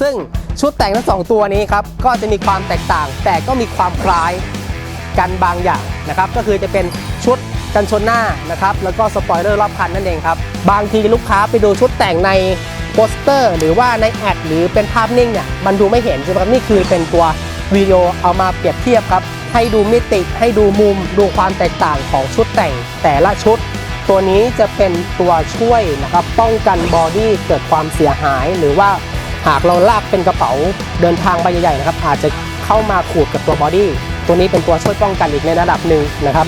ซึ่งชุดแต่งทั้งสองตัวนี้ครับก็จะมีความแตกต่าง แต่ก็มีความคล้ายกันบางอย่างนะครับก็คือจะเป็นชุดกันชนหน้านะครับแล้วก็สปอยเลอร์รอบคันนั่นเองครับบางทีลูกค้าไปดูชุดแต่งในโปสเตอร์ หรือว่าในแอดหรือเป็นภาพนิ่งเนี่ยมันดูไม่เห็นใช่ไหมครับนี่คือเป็นตัววิดีโอเอามาเปรียบเทียบครับให้ดูมิติให้ดูมุมดูความแตกต่างของชุดแต่งแต่ละชุด ตัวนี้จะเป็นตัวช่วยนะครับป้องกันบอดี้เกิดความเสียหายหรือว่า หากเราลากเป็นกระเป๋าเดินทางใบใหญ่ๆนะครับ อาจจะเข้ามาขูดกับตัวบอดี้ตัวนี้เป็นตัวช่วยป้องกันอีกในระดับหนึ่งนะครับ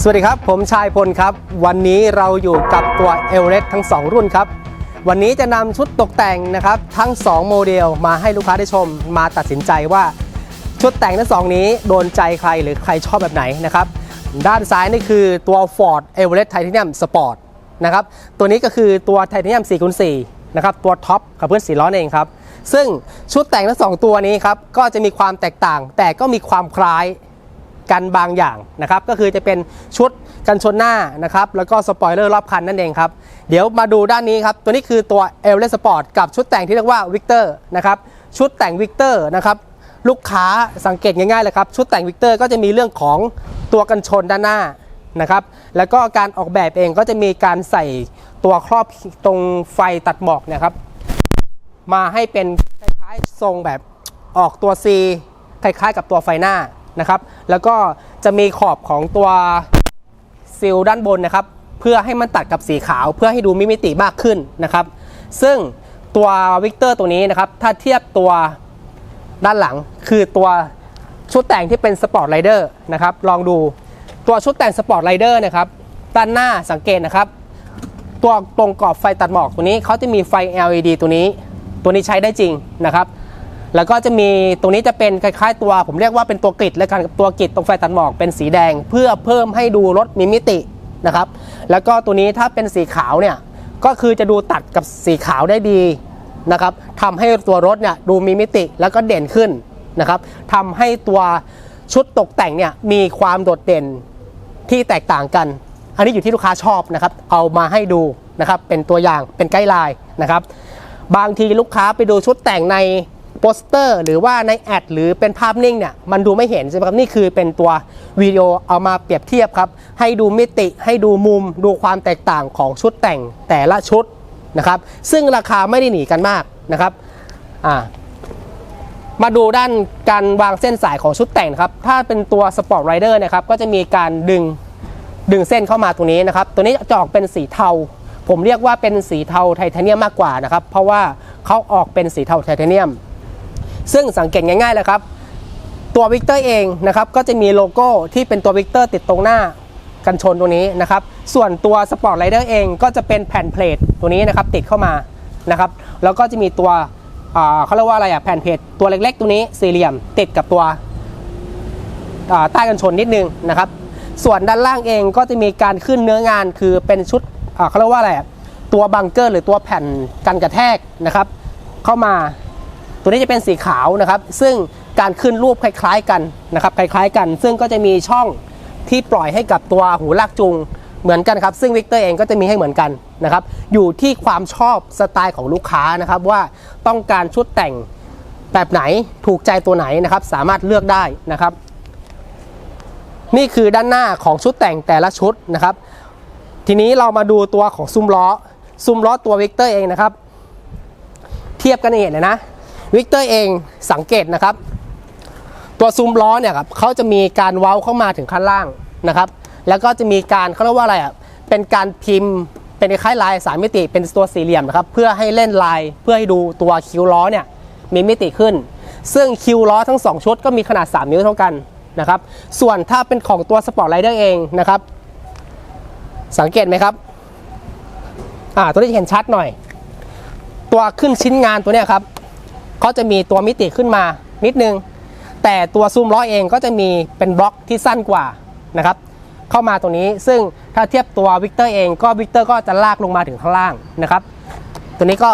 สวัสดีครับ ผมชายพลครับ วันนี้เราอยู่กับตัวเอเวอเรสทั้ง 2 รุ่นครับ วันนี้จะนำชุดตกแต่งนะครับ ทั้ง 2 โมเดลมาให้ลูกค้าได้ชม มาตัดสินใจว่าชุดแต่งทั้งสองนี้โดนใจใครหรือใครชอบแบบไหนนะครับ ด้านซ้ายนี่คือตัว Ford Everest Titanium Sport นะครับตัวนี้ก็คือตัว Titanium 4x4 นะครับตัวท็อปกับเพื่อนสีล้อนั่นเองครับ ซึ่งชุดแต่งทั้งสองตัวนี้ครับ ก็จะมีความแตกต่าง แต่ก็มีความคล้ายกันบางอย่างนะครับ ก็คือจะเป็นชุดกันชนหน้านะครับ แล้วก็สปอยเลอร์รอบคันนั่นเองครับ เดี๋ยวมาดูด้านนี้ครับ ตัวนี้คือตัว e v e r e s t Sport กับชุดแต่งที่เรียกว่า Victor นะครับชุดแต่ง Victor นะครับ ลูกค้าสังเกตง่ายๆเลยครับ ชุดแต่ง Victor ก็จะมีเรื่องของตัวกันชนด้านหน้านะครับ แล้วก็การออกแบบเองก็จะมีการใส่ตัวครอบตรงไฟตัดหมอกเนะครับ มาให้เป็นคล้ายๆทรงแบบออกตัว C คล้ายๆกับตัวไฟหน้านะครับ แล้วก็จะมีขอบของตัวซิลด้านบนนะครับ เพื่อให้มันตัดกับสีขาวเพื่อให้ดูมีมิติมากขึ้นนะครับ ซึ่งตัววิกเตอร์ตัวนี้นะครับ ถ้าเทียบตัวด้านหลัง คือตัวชุดแต่งที่เป็นสปอร์ตไรเดอร์นะครับลองดูตัวชุดแต่งสปอร์ตไรเดอร์นะครับด้านหน้าสังเกตนะครับ ตัวตรงกรอบไฟตัดหมอกตัวนี้เขาจะมีไฟ LED ตัวนี้ ตัวนี้ใช้ได้จริงนะครับ แล้วก็จะมีตรงนี้จะเป็นคล้ายๆตัว ผมเรียกว่าเป็นตัวกริดแล้วกันกับตัวกริดตรงไฟตัดหมอกเป็นสีแดง เพื่อเพิ่มให้ดูรถมีมิตินะครับ แล้วก็ตัวนี้ถ้าเป็นสีขาวเนี่ยก็คือจะดูตัดกับสีขาวได้ดีนะครับทำให้ตัวรถเนี่ยดูมีมิติแล้วก็เด่นขึ้น นะครับทำให้ตัวชุดตกแต่งเนี่ยมีความโดดเด่นที่แตกต่างกัน อันนี้อยู่ที่ลูกค้าชอบนะครับ เอามาให้ดูนะครับ เป็นตัวอย่างเป็นไกด์ไลน์นะครับ บางทีลูกค้าไปดูชุดแต่งในโปสเตอร์ หรือว่าในแอดหรือเป็นภาพนิ่งเนี่ยมันดูไม่เห็นใช่ไหมครับนี่คือเป็นตัววิดีโอเอามาเปรียบเทียบครับ ให้ดูมิติให้ดูมุมดูความแตกต่างของชุดแต่งแต่ละชุดนะครับ ซึ่งราคาไม่ได้หนีกันมากนะครับอ่า มาดูด้านการวางเส้นสายของชุดแต่งครับ ถ้าเป็นตัว Sport Rider นะครับ ก็จะมีการดึงดึงเส้นเข้ามาตรงนี้นะครับ ตัวนี้จะออกเป็นสีเทา ผมเรียกว่าเป็นสีเทาไทเทเนียมมากกว่านะครับ เพราะว่าเขาออกเป็นสีเทาไทเทเนียม ซึ่งสังเกตง่ายๆเลยครับ ตัววิกเตอร์เองนะครับ ก็จะมีโลโก้ที่เป็นตัววิกเตอร์ติดตรงหน้ากันชนตัวนี้นะครับ ส่วนตัว Sport Rider เองก็จะเป็นแผ่นเพลทตัวนี้นะครับติดเข้ามานะครับ แล้วก็จะมีตัว เขาเรียกว่าอะไรอะแผ่นเพจตัวเล็กๆ ตัวนี้สี่เหลี่ยมติดกับตัวใต้กันชนนิดนึงนะครับ ส่วนด้านล่างเองก็จะมีการขึ้นเนื้องานคือเป็นชุดเขาเรียกว่าอะไรอะตัวบังเกอร์หรือตัวแผ่นกันกระแทกนะครับ เข้ามาตัวนี้จะเป็นสีขาวนะครับ ซึ่งการขึ้นรูปคล้ายๆกันนะครับ คล้ายๆกัน ซึ่งก็จะมีช่องที่ปล่อยให้กับตัวหูลากจูง เหมือนกันครับ ซึ่งวิกเตอร์เองก็จะมีให้เหมือนกันนะครับ อยู่ที่ความชอบสไตล์ของลูกค้านะครับ ว่าต้องการชุดแต่งแบบไหนถูกใจตัวไหนนะครับ สามารถเลือกได้นะครับ นี่คือด้านหน้าของชุดแต่งแต่ละชุดนะครับ ทีนี้เรามาดูตัวของซุ้มล้อ ซุ้มล้อตัววิกเตอร์เองนะครับ เทียบกันเห็นเลยนะวิกเตอร์เองสังเกตนะครับ ตัวซุ้มล้อเนี่ยครับเขาจะมีการเว้าเข้ามาถึงข้างล่างนะครับ แล้วก็จะมีการเขาเรียกว่าอะไรอะเป็นการพิมพ์เป็นคล้ายลายสามมิติเป็นตัวสี่เหลี่ยมนะครับเพื่อให้เล่นลายเพื่อให้ดูตัวคิ้วล้อเนี่ยมีมิติขึ้น ซึ่งคิ้วล้อทั้ง 2 ชุดก็มีขนาด 3 นิ้วเท่ากันนะครับส่วนถ้าเป็นของตัวสปอร์ตไรเดอร์เองนะครับสังเกตไหมครับอ่าตัวนี้เห็นชัดหน่อย ตัวขึ้นชิ้นงานตัวเนี้ยครับเขาจะมีตัวมิติขึ้นมานิดนึง แต่ตัวซูมล้อเองก็จะมีเป็นบล็อกที่สั้นกว่านะครับ เข้ามาตรงนี้ ซึ่งถ้าเทียบตัววิกเตอร์เองก็วิกเตอร์ก็จะลากลงมาถึงข้างล่างนะครับ ตัวนี้ก็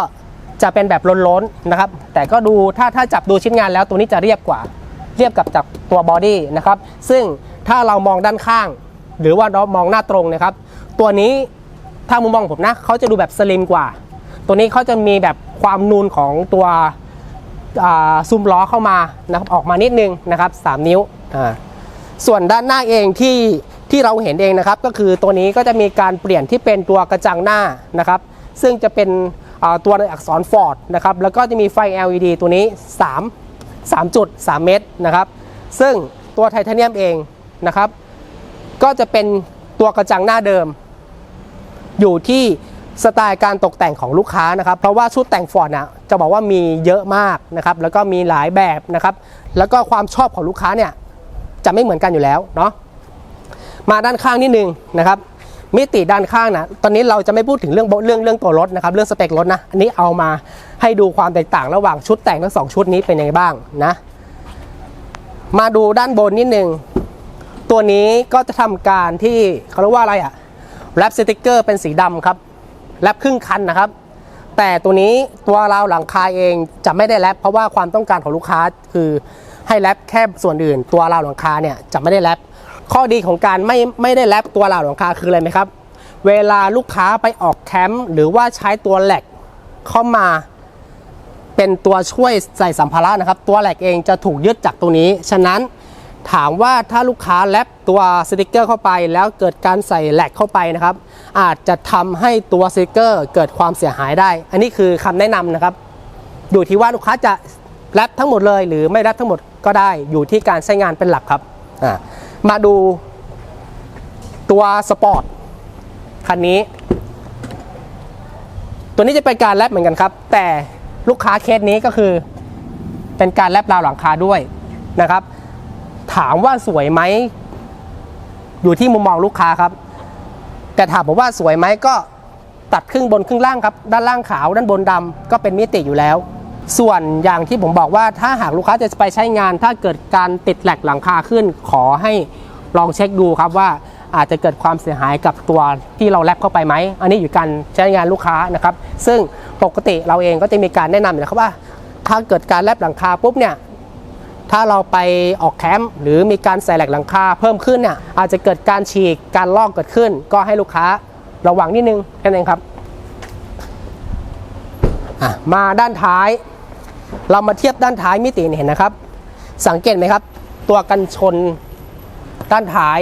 จะเป็นแบบล้นๆนะครับ แต่ก็ดูถ้าถ้าจับดูชิ้นงานแล้วตัวนี้จะเรียบกว่า เรียบกับจากตัวบอดี้นะครับ ซึ่งถ้าเรามองด้านข้าง หรือว่าเรามองหน้าตรงนะครับ ตัวนี้ถ้ามุมมองผมนะเขาจะดูแบบสลิมกว่า ตัวนี้เขาจะมีแบบความนูนของตัวซุ้มล้อเข้ามานะครับออกมานิดนึงนะครับ 3 นิ้ว ส่วนด้านหน้าเองที่ ที่เราเห็นเองนะครับก็คือตัวนี้ก็จะมีการเปลี่ยนที่เป็นตัวกระจังหน้านะครับซึ่งจะเป็นตัวในอักษร Ford นะครับแล้วก็จะมีไฟ LED ตัวนี้ 3 3จุด3เมตรนะครับซึ่งตัวไทเทเนียมเองนะครับ ก็จะเป็นตัวกระจังหน้าเดิม อยู่ที่สไตล์การตกแต่งของลูกค้านะครับ เพราะว่าชุดแต่งฟอร์ดน่ะจะบอกว่ามีเยอะมากนะครับ แล้วก็มีหลายแบบนะครับ แล้วก็ความชอบของลูกค้าเนี่ยจะไม่เหมือนกันอยู่แล้วเนาะ มาด้านข้างนิดนึงนะครับมิติด้านข้างนะตอนนี้เราจะไม่พูดถึงเรื่องเรื่องเรื่องตัวรถนะครับเรื่องสเปครถนะอันนี้เอามาให้ดูความแตกต่างระหว่างชุดแต่งทั้งสองชุดนี้เป็นยังไงบ้างนะมาดูด้านบนนิดนึงตัวนี้ก็จะทำการที่เขาเรียกว่าอะไรอะแรปสติกเกอร์เป็นสีดำครับแรปครึ่งคันนะครับ แต่ตัวนี้ตัวราวหลังคาเองจะไม่ได้แรปเพราะว่าความต้องการของลูกค้าคือให้แรปแค่ส่วนอื่น ตัวราวหลังคาเนี่ยจะไม่ได้แรป ข้อดีของการไม่ไม่ได้แรปตัวราวหลังคาคืออะไรไหมครับ เวลาลูกค้าไปออกแคมป์หรือว่าใช้ตัวแหลกเข้ามาเป็นตัวช่วยใส่สัมภาระนะครับ ตัวแหลกเองจะถูกยึดจากตรงนี้ ฉะนั้นถามว่าถ้าลูกค้าแลปตัวสติกเกอร์เข้าไป แล้วเกิดการใส่แหลกเข้าไปนะครับ อาจจะทำให้ตัวสติกเกอร์เกิดความเสียหายได้ อันนี้คือคำแนะนำนะครับ อยู่ที่ว่าลูกค้าจะแรปทั้งหมดเลย หรือไม่แรปทั้งหมดก็ได้อยู่ที่การใช้งานเป็นหลักครับอ่า มาดูตัวสปอร์ตคันนี้ ตัวนี้จะเป็นการแรปเหมือนกันครับ แต่ลูกค้าเคสนี้ก็คือ เป็นการแรปราวหลังคาด้วยนะครับ ถามว่าสวยไหม อยู่ที่มุมมองลูกค้าครับ แต่ถามผมว่าสวยไหมก็ตัดครึ่งบนครึ่งล่างครับ ด้านล่างขาวด้านบนดำก็เป็นมิติอยู่แล้ว ส่วนอย่างที่ผมบอกว่าถ้าหากลูกค้าจะไปใช้งาน ถ้าเกิดการติดแหลกหลังคาขึ้น ขอให้ลองเช็คดูครับว่าอาจจะเกิดความเสียหายกับตัวที่เราแรปเข้าไปไหม อันนี้อยู่การใช้งานลูกค้านะครับ ซึ่งปกติเราเองก็จะมีการแนะนำอยู่แล้วครับว่า ถ้าเกิดการแรปหลังคาปุ๊บเนี่ย ถ้าเราไปออกแคมป์หรือมีการใส่แหลกหลังคาเพิ่มขึ้นเนี่ยอาจจะเกิดการฉีกการลอกเกิดขึ้น ก็ให้ลูกค้าระวังนิดนึงแค่นั้นเองครับ มาด้านท้าย เรามาเทียบด้านท้ายมิติเห็นนะครับ สังเกตไหมครับ ตัวกันชนด้านท้าย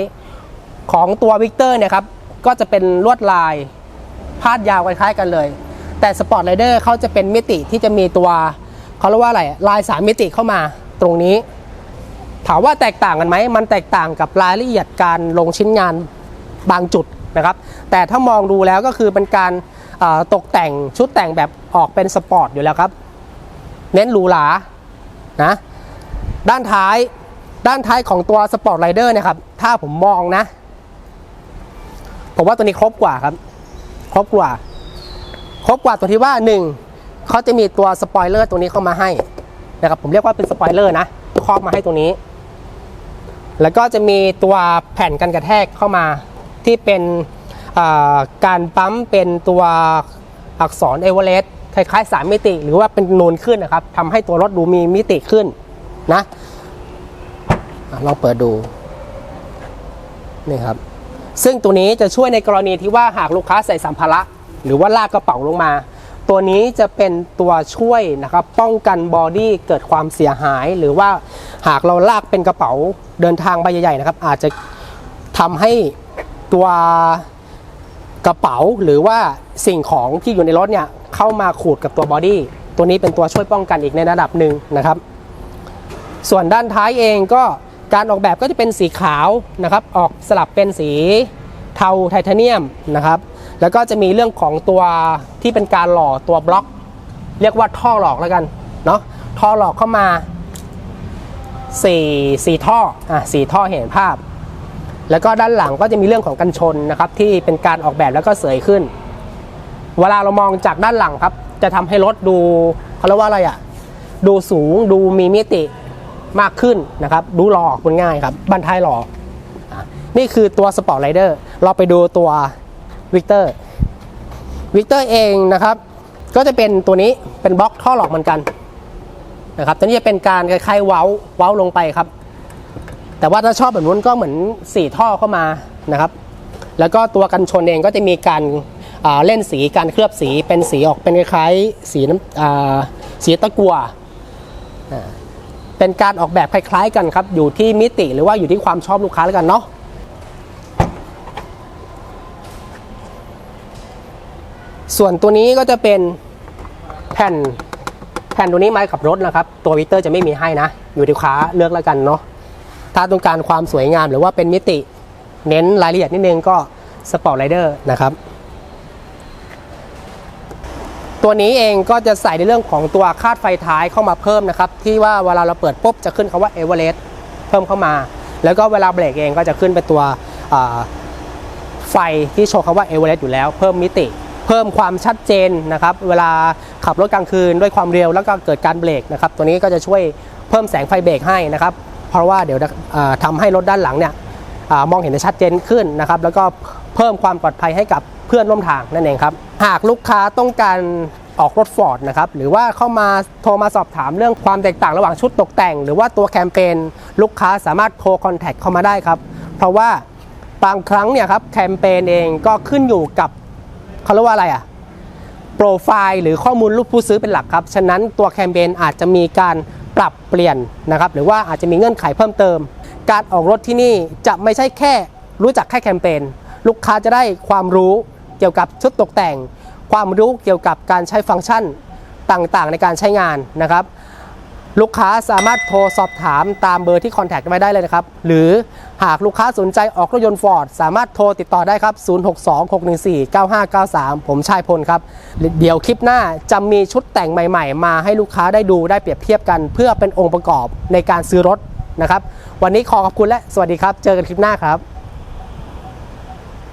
ของตัววิกเตอร์เนี่ยครับก็จะเป็นลวดลายพาดยาวคล้ายๆกันเลย แต่สปอร์ตไรเดอร์เขาจะเป็นมิติที่จะมีตัวเขาเรียกว่าอะไรลายสามมิติเข้ามาตรงนี้ ถามว่าแตกต่างกันไหมมันแตกต่างกับรายละเอียดการลงชิ้นงานบางจุดนะครับ แต่ถ้ามองดูแล้วก็คือเป็นการ ตกแต่งชุดแต่งแบบออกเป็นสปอร์ตอยู่แล้วครับ เน้นหรูหรานะด้านท้ายด้านท้ายของตัวสปอร์ตไรเดอร์เนี่ยครับถ้าผมมองนะ ผมว่าตัวนี้ครบกว่าครับ ครบกว่า ครบกว่าตัวที่ว่าหนึ่งเขาจะมีตัวสปอยเลอร์ตัวนี้เข้ามาให้นะครับผมเรียกว่าเป็นสปอยเลอร์นะครอบมาให้ตรงนี้ แล้วก็จะมีตัวแผ่นกันกระแทกเข้ามาที่เป็น การปั๊มเป็นตัวอักษรเอเวอเรสต์คล้ายๆสามมิติ หรือว่าเป็นนูนขึ้นนะครับทำให้ตัวรถดูมีมิติขึ้นนะอะลองเปิดดูนี่ครับซึ่งตัวนี้จะช่วยในกรณีที่ว่าหากลูกค้าใส่สัมภาระหรือว่าลากกระเป๋าลงมา ตัวนี้จะเป็นตัวช่วยนะครับป้องกันบอดี้เกิดความเสียหาย หรือว่าหากเราลากเป็นกระเป๋าเดินทางใบใหญ่ๆนะครับ อาจจะทำให้ตัว กระเป๋าหรือว่าสิ่งของที่อยู่ในรถเนี่ยเข้ามาขูดกับตัวบอดี้ตัวนี้เป็นตัวช่วยป้องกันอีกในระดับหนึ่งนะครับ ส่วนด้านท้ายเองก็การออกแบบก็จะเป็นสีขาวนะครับ ออกสลับเป็นสีเทาไทเทเนียมนะครับ แล้วก็จะมีเรื่องของตัวที่เป็นการหล่อตัวบล็อก เรียกว่าท่อหลอกแล้วกันเนาะท่อหลอกเข้ามาสี่สี่ท่ออะสี่ท่อเห็นภาพ แล้วก็ด้านหลังก็จะมีเรื่องของกันชนนะครับที่เป็นการออกแบบแล้วก็เสยขึ้น เวลาเรามองจากด้านหลังครับ จะทำให้รถดูเขาเรียกว่าอะไรอะ่ะดูสูงดูมีมิติมากขึ้นนะครับ ดูหล่อคุณง่ายครับบันท้ายหลออะนี่คือตัวสปอร์ตไรเดอร์เราไปดูตัววิกเตอร์วิกเตอร์เองนะครับ ก็จะเป็นตัวนี้เป็นบล็อกท่อหลอกเหมือนกันนะครับตัวนี้จะเป็นการคล้ายๆเว้าเว้าลงไปครับ แต่ว่าถ้าชอบแบบนู้นก็เหมือนสี่ท่อเข้ามานะครับ แล้วก็ตัวกันชนเองก็จะมีการเล่นสีการเคลือบสีเป็นสีออกเป็นคล้ายสีน้ำสีตะกัวเป็นการออกแบบคล้าย ๆ กันครับ อยู่ที่มิติหรือว่าอยู่ที่ความชอบลูกค้าแล้วกันเนาะส่วนตัวนี้ก็จะเป็นแผ่นแผ่นตัวนี้ไม้ขับรถนะครับ ตัววิเตอร์จะไม่มีให้นะ อยู่ที่ค้าเลือกแล้วกันเนาะ ถ้าต้องการความสวยงามหรือว่าเป็นมิติเน้นรายละเอียดนิดนึงก็สปอร์ตไรเดอร์นะครับ ตัวนี้เองก็จะใส่ในเรื่องของตัวคาดไฟท้ายเข้ามาเพิ่มนะครับ ที่ว่าเวลาเราเปิดปุ๊บจะขึ้นคำว่า e v e r e s t เพิ่มเข้ามา แล้วก็เวลาเบรกเองก็จะขึ้นเป็นตัวไฟที่โชว์คำว่า e v e r e s t อยู่แล้ว เพิ่มมิติ เพิ่มความชัดเจนนะครับ เวลาขับรถกลางคืนด้วยความเร็วแล้วก็เกิดการเบรกนะครับ ตัวนี้ก็จะช่วยเพิ่มแสงไฟเบรกให้นะครับ เพราะว่าเดี๋ยวอ่าทำให้รถด้านหลังเนี่ยอมองเห็นได้ชัดเจนขึ้นนะครับแล้วก็เพิ่มความปลอดภัยให้กับเพื่อนร่วมทางนั่นเองครับหากลูกค้าต้องการออกรถฟอร์ดนะครับหรือว่าเข้ามาโทรมาสอบถามเรื่องความแตกต่างระหว่างชุดตกแต่ง หรือว่าตัวแคมเปญลูกค้าสามารถโทรคอนแทคเข้ามาได้ครับ เพราะว่าบางครั้งเนี่ยครับแคมเปญเองก็ขึ้นอยู่กับเขาเรียกว่าอะไรอะโปรไฟล์หรือข้อมูลลูกผู้ซื้อเป็นหลักครับ ฉะนั้นตัวแคมเปญอาจจะมีการ ปรับเปลี่ยนนะครับหรือว่าอาจจะมีเงื่อนไขเพิ่มเติม การออกรถที่นี่จะไม่ใช่แค่รู้จักแค่แคมเปญลูกค้าจะได้ความรู้เกี่ยวกับชุดตกแต่ง ความรู้เกี่ยวกับการใช้ฟังก์ชันต่างๆ ในการใช้งานนะครับ ลูกค้าสามารถโทรสอบถามตามเบอร์ที่คอนแทคไว้ได้เลยนะครับ หรือหากลูกค้าสนใจออกรถยนต์ฟอร์ดสามารถโทรติดต่อได้ครับ 0626149593 ผมชายพลครับ เดี๋ยวคลิปหน้าจะมีชุดแต่งใหม่ๆ มาให้ลูกค้าได้ดูได้เปรียบเทียบกัน เพื่อเป็นองค์ประกอบในการซื้อรถนะครับ วันนี้ขอขอบคุณและสวัสดีครับ เจอกันคลิปหน้าครับ